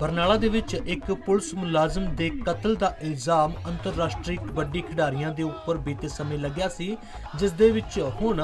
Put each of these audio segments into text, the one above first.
ਬਰਨਾਲਾ ਦੇ ਵਿੱਚ ਇੱਕ ਪੁਲਿਸ ਮੁਲਾਜ਼ਮ ਦੇ ਕਤਲ ਦਾ ਇਲਜ਼ਾਮ ਅੰਤਰਰਾਸ਼ਟਰੀ ਕਬੱਡੀ ਖਿਡਾਰੀਆਂ ਦੇ ਉੱਪਰ ਬੀਤੇ ਸਮੇਂ ਲੱਗਿਆ ਸੀ, ਜਿਸ ਦੇ ਵਿੱਚ ਹੁਣ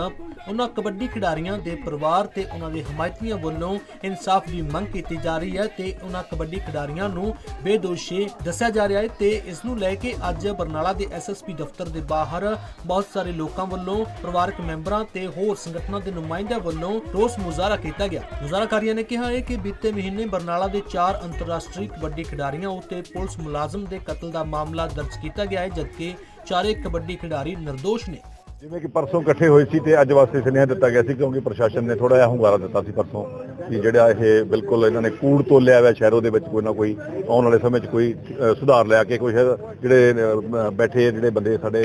ਉਹਨਾਂ ਕਬੱਡੀ ਖਿਡਾਰੀਆਂ ਦੇ ਪਰਿਵਾਰ ਤੇ ਉਹਨਾਂ ਦੇ ਹਮਾਇਤੀਆਂ ਵੱਲੋਂ ਇਨਸਾਫ ਦੀ ਮੰਗ ਕੀਤੀ ਜਾ ਰਹੀ ਹੈ ਤੇ ਉਹਨਾਂ ਕਬੱਡੀ ਖਿਡਾਰੀਆਂ ਨੂੰ ਬੇਦੋਸ਼ੀ ਦੱਸਿਆ ਜਾ ਰਿਹਾ ਹੈ ਤੇ ਇਸ ਨੂੰ ਲੈ ਕੇ ਅੱਜ ਬਰਨਾਲਾ ਦੇ ਐਸਐਸਪੀ ਦਫ਼ਤਰ ਦੇ ਬਾਹਰ ਬਹੁਤ ਸਾਰੇ ਲੋਕਾਂ ਵੱਲੋਂ ਪਰਿਵਾਰਕ ਮੈਂਬਰਾਂ ਤੇ ਹੋਰ ਸੰਗਠਨਾਂ ਦੇ ਨੁਮਾਇੰਦਿਆਂ ਵੱਲੋਂ ਰੋਸ ਮੁਜ਼ਾਹਰਾ ਕੀਤਾ ਗਿਆ। ਮੁਜ਼ਾਹਰਾਕਾਰੀਆਂ ਨੇ ਕਿਹਾ ਹੈ ਕਿ ਬੀਤੇ ਮਹੀਨੇ ਬਰਨਾਲਾ ਦੇ ਚਾਰ ਅੰਤਰਰਾਸ਼ਟਰੀ ਕਬੱਡੀ ਖਿਡਾਰੀਆਂ ਉੱਤੇ ਪੁਲਿਸ ਮੁਲਾਜ਼ਮ ਦੇ ਕਤਲ ਦਾ ਮਾਮਲਾ ਦਰਜ ਕੀਤਾ ਗਿਆ ਹੈ, ਜਦਕਿ ਚਾਰੇ ਕਬੱਡੀ ਖਿਡਾਰੀ ਨਿਰਦੋਸ਼ ਨੇ। ਜਿਵੇਂ ਕਿ ਪਰਸੋਂ ਇਕੱਠੇ ਹੋਏ ਸੀ ਤੇ ਅੱਜ ਵਾਸਤੇ ਸੁਨੇਹਾ ਦਿੱਤਾ ਗਿਆ ਸੀ ਕਿਉਂਕਿ ਪ੍ਰਸ਼ਾਸਨ ਨੇ ਥੋੜਾ ਜਿਹਾ ਹੁੰਗਾਰਾ ਦਿੱਤਾ ਸੀ ਪਰਸੋਂ ਕਿ ਜਿਹੜਾ ਇਹ ਬਿਲਕੁਲ ਇਹਨਾਂ ਨੇ ਕੂੜ ਤੋਲਿਆ ਹੋਇਆ ਸ਼ਹਿਰੋਂ ਦੇ ਵਿੱਚ ਕੋਈ ਨਾ ਕੋਈ ਆਉਣ ਵਾਲੇ ਸਮੇਂ 'ਚ ਕੋਈ ਸੁਧਾਰ ਲਿਆ ਕੇ ਕੋਈ ਜਿਹੜੇ ਬੈਠੇ ਜਿਹੜੇ ਬੰਦੇ ਸਾਡੇ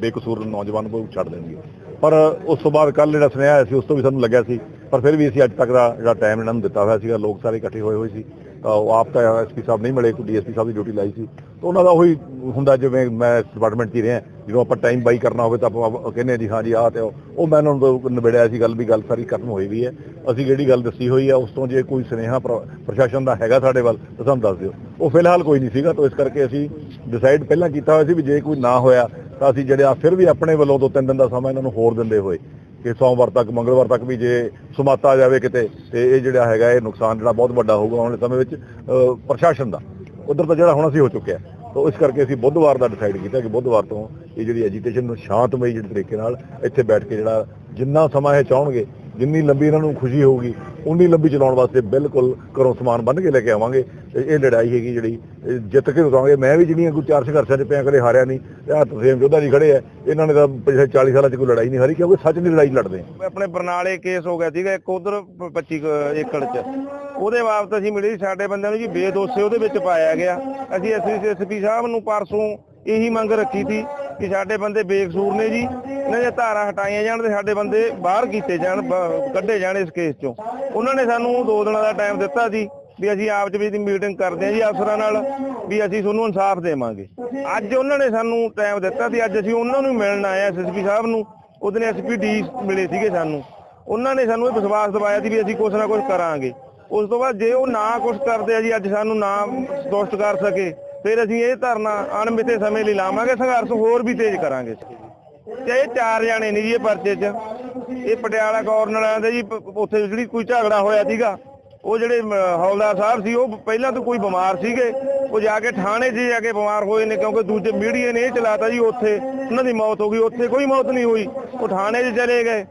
ਬੇਕਸੂਰ ਨੌਜਵਾਨ ਨੂੰ ਛੱਡ ਦੇਣਗੇ। ਪਰ ਉਸ ਤੋਂ ਬਾਅਦ ਕੱਲ ਜਿਹੜਾ ਸੁਨੇਹਾ ਆਇਆ ਸੀ ਉਸ ਤੋਂ ਵੀ ਸਾਨੂੰ ਲੱਗਿਆ ਸੀ, ਪਰ ਫਿਰ ਵੀ ਅਸੀਂ ਅੱਜ ਤੱਕ ਦਾ ਜਿਹੜਾ ਟਾਈਮ ਇਹਨਾਂ ਨੂੰ ਦਿੱਤਾ ਹੋਇਆ ਸੀਗਾ, ਲੋਕ ਸਾਰੇ ਇਕੱਠੇ ਹੋਏ ਹੋਏ ਸੀ ਉਹ ਆਪ ਤਾਂ ਐਸਪੀ ਸਾਹਿਬ ਨਹੀਂ ਮਿਲੇ, ਕੋਈ ਡੀਐਸਪੀ ਸਾਹਿਬ ਦੀ ਡਿਊਟੀ ਲਾਈ ਸੀ। ਤਾਂ ਉਹਨਾਂ ਦਾ ਉਹੀ ਹੁੰਦਾ ਜਿਵੇਂ ਮੈਂ ਡਿਪਾਰਟਮੈਂਟ 'ਚ ਹੀ ਰਿਹਾ ਜਦੋਂ ਆਪਾਂ ਟਾਈਮ ਬਾਈ ਕਰਨਾ ਹੋਵੇ ਤਾਂ ਆਪਾਂ ਕਹਿੰਦੇ ਹਾਂ ਜੀ ਹਾਂ ਜੀ ਆਹ ਤੇ ਉਹ। ਉਹ ਮੈਂ ਉਹਨਾਂ ਨੂੰ ਨਿਬੜਿਆ ਸੀ ਗੱਲ ਵੀ ਗੱਲ ਸਾਰੀ ਖਤਮ ਹੋਈ ਵੀ ਹੈ। ਅਸੀਂ ਜਿਹੜੀ ਗੱਲ ਦੱਸੀ ਹੋਈ ਹੈ ਉਸ ਤੋਂ ਜੇ ਕੋਈ ਸੁਨੇਹਾ ਪ੍ਰ- ਪ੍ਰਸ਼ਾਸਨ ਦਾ ਹੈਗਾ ਸਾਡੇ ਵੱਲ ਤਾਂ ਸਾਨੂੰ ਦੱਸ ਦਿਓ। ਉਹ ਫਿਲਹਾਲ ਕੋਈ ਨਹੀਂ ਸੀਗਾ ਤਾਂ ਇਸ ਕਰਕੇ ਅਸੀਂ ਡਿਸਾਈਡ ਪਹਿਲਾਂ ਕੀਤਾ ਹੋਇਆ ਸੀ ਵੀ ਜੇ ਕੋਈ ਨਾ ਹੋਇਆ ਤਾਂ ਅਸੀਂ ਜਿਹੜੇ ਆ ਫਿਰ ਵੀ ਆਪਣੇ ਵੱਲੋਂ ਦੋ ਤਿੰਨ ਦਿਨ ਦਾ ਸਮਾਂ ਇਹਨਾਂ ਨੂੰ ਹੋਰ ਦਿੰਦੇ ਹੋਏ ਕਿ ਸੋਮਵਾਰ ਤੱਕ ਮੰਗਲਵਾਰ ਤੱਕ ਵੀ ਜੇ ਸਮਾਤਾ ਆ ਜਾਵੇ ਕਿਤੇ ਤੇ ਇਹ ਜਿਹੜਾ ਹੈਗਾ ਇਹ ਨੁਕਸਾਨ ਜਿਹੜਾ ਬਹੁਤ ਵੱਡਾ ਹੋਊਗਾ ਆਉਣ ਵਾਲੇ ਸਮੇਂ ਵਿੱਚ ਅ, ਪ੍ਰਸ਼ਾਸਨ ਦਾ। ਉਧਰ ਤਾਂ ਜਿਹੜਾ ਹੁਣ ਅਸੀਂ ਹੋ ਚੁੱਕਿਆ। ਤਾਂ ਇਸ ਕਰਕੇ ਅਸੀਂ ਬੁੱਧਵਾਰ ਦਾ ਡਿਸਾਈਡ ਕੀਤਾ ਕਿ ਬੁੱਧਵਾਰ ਤੋਂ ਇਹ ਜਿਹੜੀ ਐਜੀਟੇਸ਼ਨ ਨੂੰ ਸ਼ਾਂਤਮਈ ਜਿਹੜੇ ਤਰੀਕੇ ਨਾਲ ਇੱਥੇ ਬੈਠ ਕੇ ਜਿਹੜਾ ਜਿੰਨਾ ਸਮਾਂ ਇਹ ਚਾਹਣਗੇ, ਜਿੰਨੀ ਲੰਬੀ ਇਹਨਾਂ ਨੂੰ ਖੁਸ਼ੀ ਹੋਊਗੀ, ਉਨੀ ਲੰਬੀ ਚਲਾਉਣ ਵਾਸਤੇ ਬਿਲਕੁਲ ਘਰੋਂ ਸਮਾਨ ਬੰਨ ਕੇ ਲੈ ਕੇ ਆਵਾਂਗੇ। ਇਹ ਲੜਾਈ ਹੈਗੀ ਜਿਹੜੀ ਜਿੱਤ ਕੇ ਉਤਾਰਾਂਗੇ। ਮੈਂ ਵੀ ਜਿਹੜੀਆਂ ਕੋਈ ਚਾਰ ਸੰਘਰਸ਼ਾਂ 'ਚ ਪਿਆ, ਕਦੇ ਹਾਰਿਆ ਨਹੀਂ। ਤੇ ਆਹ ਤਰਸੇਮ ਯੋਧਾ ਜੀ ਖੜੇ ਆ, ਇਹਨਾਂ ਨੇ ਤਾਂ ਪਿਛਲੇ 40 ਸਾਲਾਂ 'ਚ ਕੋਈ ਲੜਾਈ ਨਹੀਂ ਹਾਰੀ, ਕਿਉਂਕਿ ਸੱਚ ਦੀ ਲੜਾਈ ਲੜਦੇ ਆ। ਆਪਣੇ ਬਰਨਾਲੇ ਕੇਸ ਹੋ ਗਿਆ ਸੀਗਾ, ਇੱਕ ਉਧਰ 25 ਏਕੜ ਚ। ਉਹਦੇ ਵਾਪਸ ਅਸੀਂ ਮਿਲੇ ਸਾਡੇ ਬੰਦਿਆਂ ਨੂੰ ਜੀ ਬੇਦੋਸੇ ਉਹਦੇ ਵਿੱਚ ਪਾਇਆ ਗਿਆ। ਅਸੀਂ ਐਸਪੀ ਸਾਹਿਬ ਨੂੰ ਪਰਸੋਂ ਇਹੀ ਮੰਗ ਰੱਖੀ ਸੀ ਕਿ ਸਾਡੇ ਬੰਦੇ ਬੇਕਸੂਰ ਨੇ ਜੀ, ਇਹਨਾਂ ਦੀਆਂ ਧਾਰਾਂ ਹਟਾਈਆਂ ਜਾਣ ਤੇ ਸਾਡੇ ਬੰਦੇ ਬਾਹਰ ਕੀਤੇ ਜਾਣ ਕੱਢੇ ਜਾਣ ਇਸ ਕੇਸ ਚੋਂ। ਉਹਨਾਂ ਨੇ ਸਾਨੂੰ ਦੋ ਦਿਨਾਂ ਦਾ ਟਾਈਮ ਦਿੱਤਾ ਸੀ ਵੀ ਅਸੀਂ ਆਪ ਚ ਵੀ ਮੀਟਿੰਗ ਕਰਦੇ ਹਾਂ ਜੀ ਅਫਸਰਾਂ ਨਾਲ ਵੀ ਅਸੀਂ ਤੁਹਾਨੂੰ ਇਨਸਾਫ ਦੇਵਾਂਗੇ। ਅੱਜ ਉਹਨਾਂ ਨੇ ਸਾਨੂੰ ਟਾਈਮ ਦਿੱਤਾ ਸੀ, ਅੱਜ ਅਸੀਂ ਉਹਨਾਂ ਨੂੰ ਮਿਲਣ ਆਏ ਆ ਐਸਐਸਪੀ ਸਾਹਿਬ ਨੂੰ, ਉਹਦੇ ਨੇ ਐਸਪੀ ਡੀ ਮਿਲੇ ਸੀਗੇ ਸਾਨੂੰ। ਉਹਨਾਂ ਨੇ ਸਾਨੂੰ ਇਹ ਵਿਸ਼ਵਾਸ ਦਿਵਾਇਆ ਸੀ ਵੀ ਅਸੀਂ ਕੁਛ ਨਾ ਕੁਛ ਕਰਾਂਗੇ। ਉਸ ਤੋਂ ਬਾਅਦ ਜੇ ਉਹ ਨਾ ਕੁਛ ਕਰਦੇ ਆ ਜੀ, ਅੱਜ ਸਾਨੂੰ ਨਾ ਦੋਸਤ ਕਰ ਸਕੇ, ਫਿਰ ਅਸੀਂ ਇਹ ਧਰਨਾ ਅਣਮਿੱਥੇ ਸਮੇਂ ਲਈ ਲਾਵਾਂਗੇ, ਸੰਘਰਸ਼ ਹੋਰ ਵੀ ਤੇਜ਼ ਕਰਾਂਗੇ। ਤੇ ਇਹ ਚਾਰ ਜਾਣੇ ਨੇ ਜੀ ਇਹ ਪਰਚੇ 'ਚ। ਇਹ ਪਟਿਆਲਾ ਗਵਰਨਰ ਦੇ ਜੀ ਉੱਥੇ ਜਿਹੜੀ ਕੋਈ ਝਗੜਾ ਹੋਇਆ ਸੀਗਾ, ਉਹ ਜਿਹੜੇ ਹੌਲਦਾਰ ਸਾਹਿਬ ਸੀ, ਉਹ ਪਹਿਲਾਂ ਤੋਂ ਕੋਈ ਬਿਮਾਰ ਸੀਗੇ, ਉਹ ਜਾ ਕੇ ਥਾਣੇ 'ਚ ਜਾ ਕੇ ਬਿਮਾਰ ਹੋਏ ਨੇ, ਕਿਉਂਕਿ ਦੂਜੇ ਮੀਡੀਏ ਨੇ ਇਹ ਚਲਾਤਾ ਜੀ ਉੱਥੇ, ਉਹਨਾਂ ਦੀ ਮੌਤ ਹੋ ਗਈ, ਉੱਥੇ ਕੋਈ ਮੌਤ ਨਹੀਂ ਹੋਈ। ਉਹ ਥਾਣੇ 'ਚ ਚਲੇ ਗਏ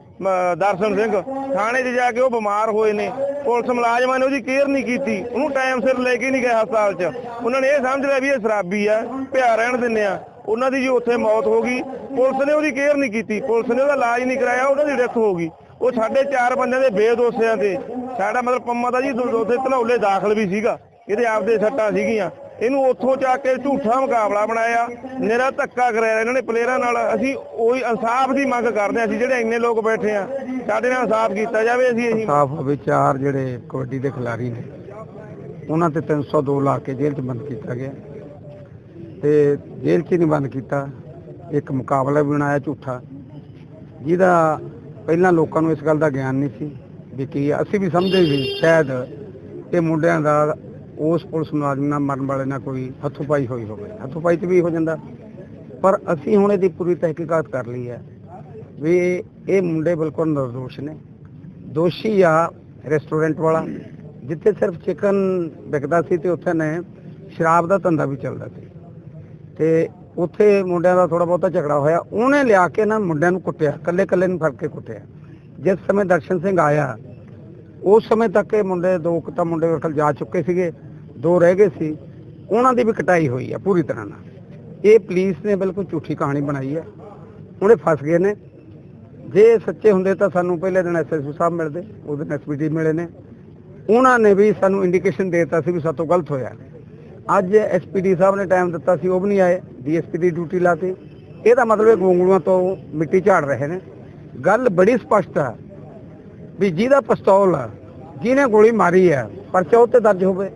ਦਰਸ਼ਨ ਸਿੰਘ। ਥਾਣੇ 'ਚ ਜਾ ਕੇ ਉਹ ਬਿਮਾਰ ਹੋਏ ਨੇ। ਪੁਲਿਸ ਮੁਲਾਜ਼ਮਾਂ ਨੇ ਉਹਦੀ ਕੇਅਰ ਨਹੀਂ ਕੀਤੀ। ਉਹਨੂੰ ਟਾਈਮ ਸਿਰ ਲੈ ਕੇ ਨਹੀਂ ਗਏ ਹਸਪਤਾਲ 'ਚ। ਉਹਨਾਂ ਨੇ ਇਹ ਸਮਝ ਲਿਆ ਵੀ ਇਹ ਸ਼ਰਾਬੀ ਆ, ਪਿਆ ਰਹਿਣ ਦਿੰਨੇ ਆ। ਉਹਨਾਂ ਦੀ ਜੀ ਉੱਥੇ ਮੌਤ ਹੋ ਗਈ। ਪੁਲਿਸ ਨੇ ਉਹਦੀ ਕੇਅਰ ਨਹੀਂ ਕੀਤੀ। ਪੁਲਿਸ ਨੇ ਉਹਦਾ ਇਲਾਜ ਨਹੀਂ ਕਰਾਇਆ, ਉਹਨਾਂ ਦੀ ਡੈਥ ਹੋ ਗਈ। ਉਹ ਸਾਡੇ ਚਾਰ ਬੰਦਿਆਂ ਦੇ ਬੇਦੋਸਿਆਂ ਤੇ। ਸਾਡਾ ਮਤਲਬ ਪੰਮਾ ਦਾ ਜੀ ਦੋ- ਉੱਥੇ ਧਨੌਲੇ ਦਾਖਲ ਵੀ ਸੀਗਾ। ਇਹਦੇ ਆਪਦੇ ਸੱਟਾਂ ਸੀਗੀਆਂ। ਇਹਨੂੰ ਉੱਥੋਂ ਜਾ ਕੇ ਝੂਠਾ ਮੁਕਾਬਲਾ ਬਣਾਇਆ। ਨਿਰਾ ਧੱਕਾ ਕਰਾਇਆ ਇਹਨਾਂ ਨੇ ਪਲੇਅਰਾਂ ਨਾਲ। ਅਸੀਂ ਉਹੀ ਇਨਸਾਫ ਦੀ ਮੰਗ ਕਰਦੇ ਹਾਂ, ਅਸੀਂ ਜਿਹੜੇ ਇੰਨੇ ਲੋਕ ਬੈਠੇ ਆ ਸਾਡੇ ਨਾਲ ਇਨਸਾਫ ਕੀਤਾ ਜਾਵੇ ਅਸੀਂ ਇਹੀ। ਸਾਫ਼ ਹੋਵੇ ਜਿਹੜੇ ਕਬੱਡੀ ਦੇ ਖਿਡਾਰੀ ਨੇ, ਉਹਨਾਂ ਤੇ 302 ਲਾ ਕੇ ਜੇਲ੍ਹ 'ਚ ਬੰਦ ਕੀਤਾ ਗਿਆ। ਤੇ ਜੇਲ੍ਹ 'ਚ ਹੀ ਨਹੀਂ ਬੰਦ ਕੀਤਾ। ਇੱਕ ਮੁਕਾਬਲਾ ਵੀ ਬਣਾਇਆ ਝੂਠਾ। ਜਿਹਦਾ ਪਹਿਲਾਂ ਲੋਕਾਂ ਨੂੰ ਇਸ ਗੱਲ ਦਾ ਗਿਆਨ ਨਹੀਂ ਸੀ ਵੀ ਕੀ ਅਸੀਂ ਵੀ ਸਮਝਦੇ ਸੀ, ਸ਼ਾਇਦ ਇਹ ਮੁੰਡਿਆਂ ਦਾ ਉਸ ਪੁਲਿਸ ਮੁਲਾਜ਼ਮ ਨਾਲ ਮਰਨ ਵਾਲੇ ਨਾਲ ਕੋਈ ਹੱਥੋਂ-ਪਾਈ ਹੋਈ ਹੋਵੇ, ਹੱਥੋਂ-ਪਾਈ 'ਚ ਵੀ ਹੋ ਜਾਂਦਾ। ਪਰ ਅਸੀਂ ਹੁਣ ਇਹਦੀ ਪੂਰੀ ਤਹਿਕੀਕਾਤ ਕਰ ਲਈ ਹੈ ਵੀ ਇਹ ਮੁੰਡੇ ਬਿਲਕੁਲ ਨਿਰਦੋਸ਼ ਨੇ। ਦੋਸ਼ੀ ਆ ਰੈਸਟੋਰੈਂਟ ਵਾਲਾ, ਜਿੱਥੇ ਸਿਰਫ ਚਿਕਨ ਵਿਕਦਾ ਸੀ ਤੇ ਉੱਥੇ ਨੇ ਸ਼ਰਾਬ ਦਾ ਧੰਦਾ ਵੀ ਚੱਲਦਾ ਸੀ। ਤੇ ਉੱਥੇ ਮੁੰਡਿਆਂ ਦਾ ਥੋੜਾ ਬਹੁਤਾ ਝਗੜਾ ਹੋਇਆ। ਉਹਨੇ ਲਿਆ ਕੇ ਨਾ ਮੁੰਡਿਆਂ ਨੂੰ ਕੁੱਟਿਆ ਕੱਲੇ ਕੱਲੇ ਨੂੰ ਫੜ ਕੇ ਕੁੱਟਿਆ। ਜਿਸ ਸਮੇਂ ਦਰਸ਼ਨ ਸਿੰਘ ਆਇਆ, ਉਸ ਸਮੇਂ ਤੱਕ ਇਹ ਮੁੰਡੇ ਦੋ ਕੁ ਤਾਂ ਮੁੰਡੇ ਵਰਖਲ ਜਾ ਚੁੱਕੇ ਸੀਗੇ। ਦੋ ਰਹਿ ਗਏ ਸੀ, ਉਹਨਾਂ ਦੀ ਵੀ ਕਟਾਈ ਹੋਈ ਆ ਪੂਰੀ ਤਰ੍ਹਾਂ ਨਾਲ। ਇਹ ਪੁਲਿਸ ਨੇ ਬਿਲਕੁਲ ਝੂਠੀ ਕਹਾਣੀ ਬਣਾਈ ਹੈ ਉਹਨੇ ਫਸ ਗਏ ਨੇ। ਜੇ ਸੱਚੇ ਹੁੰਦੇ ਤਾਂ ਸਾਨੂੰ ਪਹਿਲੇ ਦਿਨ ਐਸਐਸਪੀ ਸਾਹਿਬ ਮਿਲਦੇ, ਉਹਦੇ ਦਿਨ ਐਸਪੀਡੀ ਮਿਲੇ ਨੇ। ਉਹਨਾਂ ਨੇ ਵੀ ਸਾਨੂੰ ਇੰਡੀਕੇਸ਼ਨ ਦਿੱਤਾ ਸੀ ਵੀ ਸਾਤੋਂ ਗਲਤ ਹੋਇਆ। ਅੱਜ ਐਸਪੀਡੀ ਸਾਹਿਬ ਨੇ ਟਾਈਮ ਦਿੱਤਾ ਸੀ, ਉਹ ਵੀ ਨਹੀਂ ਆਏ। ਡੀਐਸਪੀ ਦੀ ਡਿਊਟੀ ਲਾਤੀ ਇਹਦਾ ਮਤਲਬ ਇਹ ਗੋਂਗਲੂਆਂ ਤੋਂ ਮਿੱਟੀ ਝਾੜ ਰਹੇ ਨੇ। ਗੱਲ ਬੜੀ ਸਪਸ਼ਟ ਆ ਵੀ ਜਿਹਦਾ ਪਿਸਤੌਲ ਆ, ਜਿਹਨੇ ਗੋਲੀ ਮਾਰੀ ਹੈ ਪਰਚਾ ਉਹ ਤੇ ਦਰਜ ਹੋਵੇ।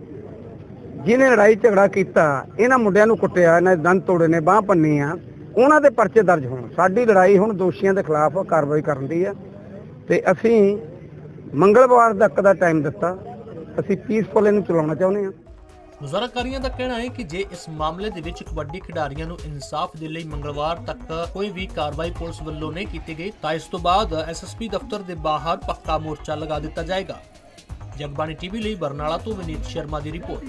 ਜਿਹਨੇ ਲੜਾਈ ਝਗੜਾ ਕੀਤਾ, ਇਹਨਾਂ ਮੁੰਡਿਆਂ ਨੂੰ ਕੁੱਟਿਆ, ਇਹਨਾਂ ਦੇ ਦੰਦ ਤੋੜੇ ਨੇ, ਬਾਹ ਪੰਨੀ ਆ, ਉਹਨਾਂ ਦੇ ਪਰਚੇ ਦਰਜ ਹੋਣ। ਸਾਡੀ ਲੜਾਈ ਹੁਣ ਦੋਸ਼ੀਆਂ ਦੇ ਖਿਲਾਫ ਕਾਰਵਾਈ ਕਰਨ ਦੀ ਹੈ ਤੇ ਅਸੀਂ ਮੰਗਲਵਾਰ ਤੱਕ ਦਾ ਟਾਈਮ ਦਿੱਤਾ। ਅਸੀਂ ਪੀਸਫੁਲ ਇਹਨੂੰ ਚਲਾਉਣਾ ਚਾਹੁੰਦੇ ਹਾਂ ਮੁਜ਼ਾਹਰਾਕਾਰੀਆਂ ਦਾ ਕਹਿਣਾ ਹੈ ਕਿ ਜੇ ਇਸ ਮਾਮਲੇ ਦੇ ਵਿੱਚ ਕਬੱਡੀ ਖਿਡਾਰੀਆਂ ਨੂੰ ਇਨਸਾਫ ਦੇ ਲਈ ਮੰਗਲਵਾਰ ਤੱਕ ਕੋਈ ਵੀ ਕਾਰਵਾਈ ਪੁਲਿਸ ਵੱਲੋਂ ਨਹੀਂ ਕੀਤੀ ਗਈ, ਤਾਂ ਇਸ ਤੋਂ ਬਾਅਦ ਐਸਐਸਪੀ ਦਫ਼ਤਰ ਦੇ ਬਾਹਰ ਪੱਕਾ ਮੋਰਚਾ ਲਗਾ ਦਿੱਤਾ ਜਾਏਗਾ। ਜਗਬਾਣੀ ਟੀਵੀ ਲਈ ਬਰਨਾਲਾ ਤੋਂ ਵਿਨੀਤ ਸ਼ਰਮਾ ਦੀ ਰਿਪੋਰਟ।